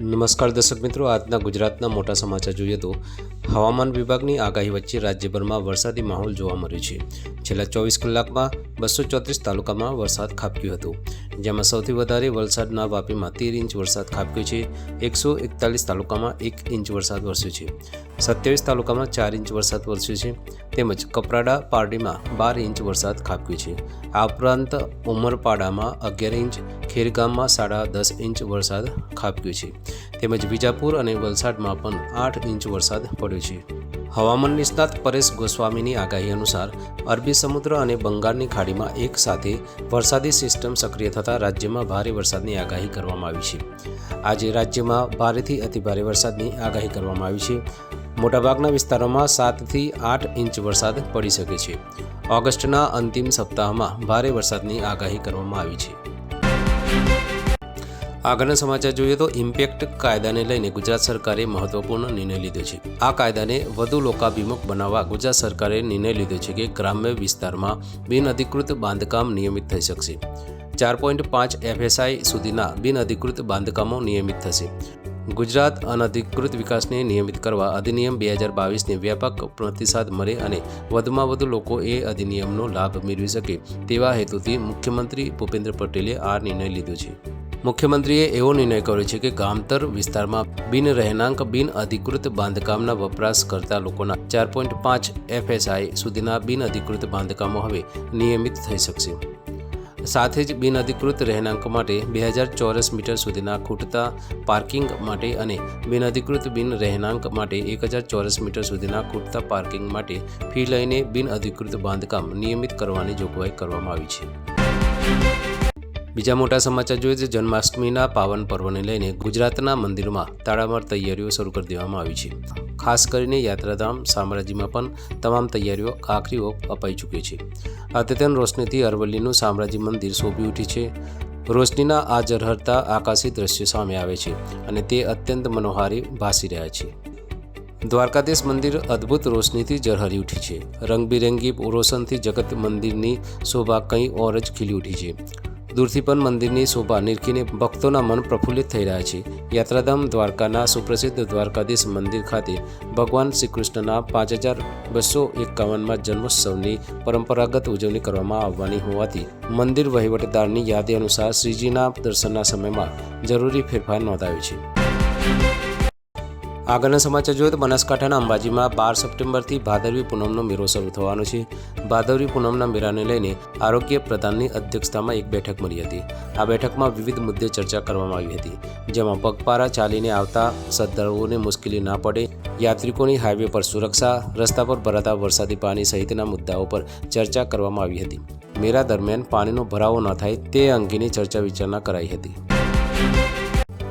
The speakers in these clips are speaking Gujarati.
નમસ્કાર દર્શક મિત્રો, આજના ગુજરાતના મોટા સમાચાર જોઈએ તો હવામાન વિભાગની આગાહી વચ્ચે રાજ્યભરમાં વરસાદી માહોલ જોવા મળ્યો છે. છેલ્લા ચોવીસ કલાકમાં બસો ચોત્રીસ તાલુકામાં વરસાદ ખાબક્યો હતો. જેમાં સૌથી વધારે વલસાડના વાપીમાં તેર ઇંચ વરસાદ ખાબક્યો છે. એકસો એકતાલીસ તાલુકામાં એક ઇંચ વરસાદ વરસ્યો છે. સત્યાવીસ તાલુકામાં ચાર ઇંચ વરસાદ વરસ્યો છે. તેમજ કપરાડા પારડીમાં બાર ઇંચ વરસાદ ખાબક્યો છે. આ ઉપરાંત ઉમરપાડામાં અગિયાર ઇંચ, ખેરગામમાં સાડા દસ ઇંચ વરસાદ ખાબક્યો છે. તેમજ વિજાપુર અને વલસાડમાં પણ આઠ ઇંચ વરસાદ પડ્યો છે. હવામાન નિષ્ણાત પરેશ ગોસ્વામીની આગાહી અનુસાર અરબી સમુદ્ર અને બંગાળની ખાડીમાં એક સાથે વરસાદી સિસ્ટમ સક્રિય થતાં રાજ્યમાં ભારે વરસાદની આગાહી કરવામાં આવી છે. આજે રાજ્યમાં ભારેથી અતિભારે વરસાદની આગાહી કરવામાં આવી છે. મોટાભાગના વિસ્તારોમાં સાતથી આઠ ઇંચ વરસાદ પડી શકે છે. ઓગસ્ટના અંતિમ સપ્તાહમાં ભારે વરસાદની આગાહી કરવામાં આવી છે. આગળના સમાચાર જોઈએ તો ઇમ્પેક્ટ કાયદાને લઈને ગુજરાત સરકારે મહત્વપૂર્ણ નિર્ણય લીધો છે. આ કાયદાને વધુ લોકાભિમુખ બનાવવા ગુજરાત સરકારે નિર્ણય લીધો છે કે ગ્રામ્ય વિસ્તારમાં બિનઅધિકૃત બાંધકામ નિયમિત થઈ શકશે. ચાર પોઈન્ટ પાંચ એફએસઆઈ સુધીના બિનઅધિકૃત બાંધકામો નિયમિત થશે. ગુજરાત અનધિકૃત વિકાસને નિયમિત કરવા અધિનિયમ બે હજાર બાવીસને વ્યાપક પ્રતિસાદ મળે અને વધુમાં વધુ લોકો એ અધિનિયમનો લાભ મેળવી શકે તેવા હેતુથી મુખ્યમંત્રી ભૂપેન્દ્ર પટેલે આ નિર્ણય લીધો છે. મુખ્યમંત્રીએ એવો નિર્ણય કર્યો છે કે ગામતર વિસ્તારમાં બિન રહેણાંક, બિન અધિકૃત બાંધકામના વપરાશ કરતા લોકોના ચાર પોઈન્ટ પાંચ એફએસઆઈ સુધીના બિન અધિકૃત બાંધકામો હવે નિયમિત થઈ શકશે. સાથે જ બિનઅધિકૃત રહેણાંક માટે બે હજાર ચોરસ મીટર સુધીના ખૂટતા પાર્કિંગ માટે અને બિનઅધિકૃત બિન રહેણાંક માટે એક હજાર ચોરસ મીટર સુધીના ખૂટતા પાર્કિંગ માટે ફી લઈને બિનઅધિકૃત બાંધકામ નિયમિત કરવાની જોગવાઈ કરવામાં આવી છે. બીજા મોટા સમાચાર જોઈએ છે. જન્માષ્ટમીના પાવન પર્વને લઈને ગુજરાતના મંદિરોમાં તાળામાર તૈયારીઓ શરૂ કરી દેવામાં આવી છે. ખાસ કરીને યાત્રાધામ સામ્રાજ્યમાં પણ તમામ તૈયારીઓ આખરી ઓપ અપાઈ ચૂકી છે. અદ્યતન રોશનીથી અરવલ્લીનું સામ્રાજ્ય મંદિર શોભી ઉઠી છે. રોશનીના આ ઝરહરતા આકાશી દ્રશ્ય સામે આવે છે અને તે અત્યંત મનોહારી ભાસી રહ્યા છે. દ્વારકાધીશ મંદિર અદ્ભુત રોશનીથી ઝરહરી ઉઠી છે. રંગબેરંગી રોશનથી જગત મંદિરની શોભા કંઈ ઓર જ ખીલી ઉઠી છે. દૂરથી પણ મંદિરની શોભા નિરખીને ભક્તોના મન પ્રફુલ્લિત થઈ રહ્યા છે. યાત્રાધામ દ્વારકાના સુપ્રસિદ્ધ દ્વારકાધીશ મંદિર ખાતે ભગવાન શ્રી કૃષ્ણના પાંચ હજાર બસો એકાવનમાં જન્મોત્સવની પરંપરાગત ઉજવણી કરવામાં આવવાની હોવાથી મંદિર વહીવટદારની યાદી અનુસાર શ્રીજીના દર્શનના સમયમાં જરૂરી ફેરફાર નોંધાયો છે. આગળના સમાચાર જોઈએ તો બનાસકાંઠાના અંબાજીમાં બાર સપ્ટેમ્બરથી ભાદરવી પૂનમનો મેળો શરૂ થવાનો છે. ભાદરવી પૂનમના મેળાને લઈને આરોગ્ય પ્રધાનની અધ્યક્ષતામાં એક બેઠક મળી હતી. આ બેઠકમાં વિવિધ મુદ્દે ચર્ચા કરવામાં આવી હતી. જેમાં પગપારા ચાલીને આવતા શ્રદ્ધાળુઓને મુશ્કેલી ના પડે, યાત્રિકોની હાઈવે પર સુરક્ષા, રસ્તા પર ભરાતા વરસાદી પાણી સહિતના મુદ્દાઓ પર ચર્ચા કરવામાં આવી હતી. મેળા દરમિયાન પાણીનો ભરાવો ન થાય તે અંગેની ચર્ચા વિચારણા કરાઈ હતી.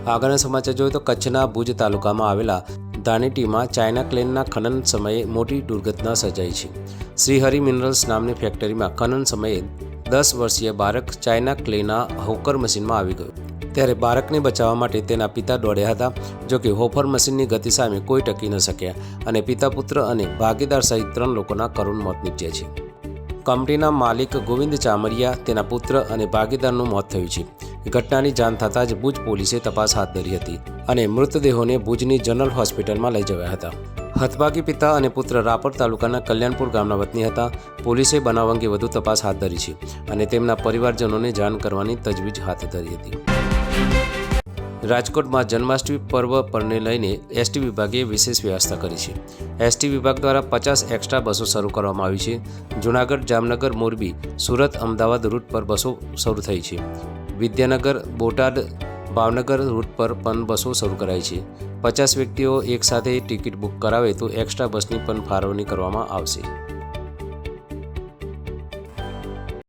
આગળના સમાચાર જોઈએ તો કચ્છના ભુજ તાલુકામાં આવેલા દાનેટીમાં ચાઇના ક્લેનના ખનન સમયે મોટી દુર્ઘટના સર્જાઈ છે. શ્રીહરિ મિનરલ્સ નામની ફેક્ટરીમાં ખનન સમયે દસ વર્ષીય બાળક ચાઇના ક્લેના હોકર મશીનમાં આવી ગયો. ત્યારે બાળકને બચાવવા માટે તેના પિતા દોડ્યા હતા, જો કે હોફર મશીનની ગતિ સામે કોઈ ટકી ન શક્યા અને પિતા પુત્ર અને ભાગીદાર સહિત ત્રણ લોકોના કરુણ મોત નીપજ્યા છે. કંપનીના માલિક ગોવિંદ ચામરિયા, તેના પુત્ર અને ભાગીદારનું મોત થયું છે. ઘટનાની જાણ થતાં જ ભુજ પોલીસે તપાસ હાથ ધરી હતી અને મૃતદેહોને ભુજની જનરલ હોસ્પિટલમાં લઈ જવાયા હતા. હતભાગી પિતા અને પુત્ર રાપર તાલુકાના કલ્યાણપુર ગામના વતની હતા. પોલીસે બનાવ અંગે વધુ તપાસ હાથ ધરી છે અને તેમના પરિવારજનોને જાણ કરવાની તજવીજ હાથ ધરી હતી. રાજકોટમાં જન્માષ્ટમી પર્વ પરને લઈને એસટી વિભાગે વિશેષ વ્યવસ્થા કરી છે. એસટી વિભાગ દ્વારા પચાસ એક્સ્ટ્રા બસો શરૂ કરવામાં આવી છે. જૂનાગઢ, જામનગર, મોરબી, સુરત, અમદાવાદ રૂટ પર બસો શરૂ થઈ છે. વિદ્યાનગર, બોટાદ, ભાવનગર રૂટ પર પણ બસો શરૂ કરાઈ છે. પચાસ વ્યક્તિઓ એકસાથે ટિકિટ બુક કરાવે તો એક્સ્ટ્રા બસની પણ ફાળવણી કરવામાં આવશે.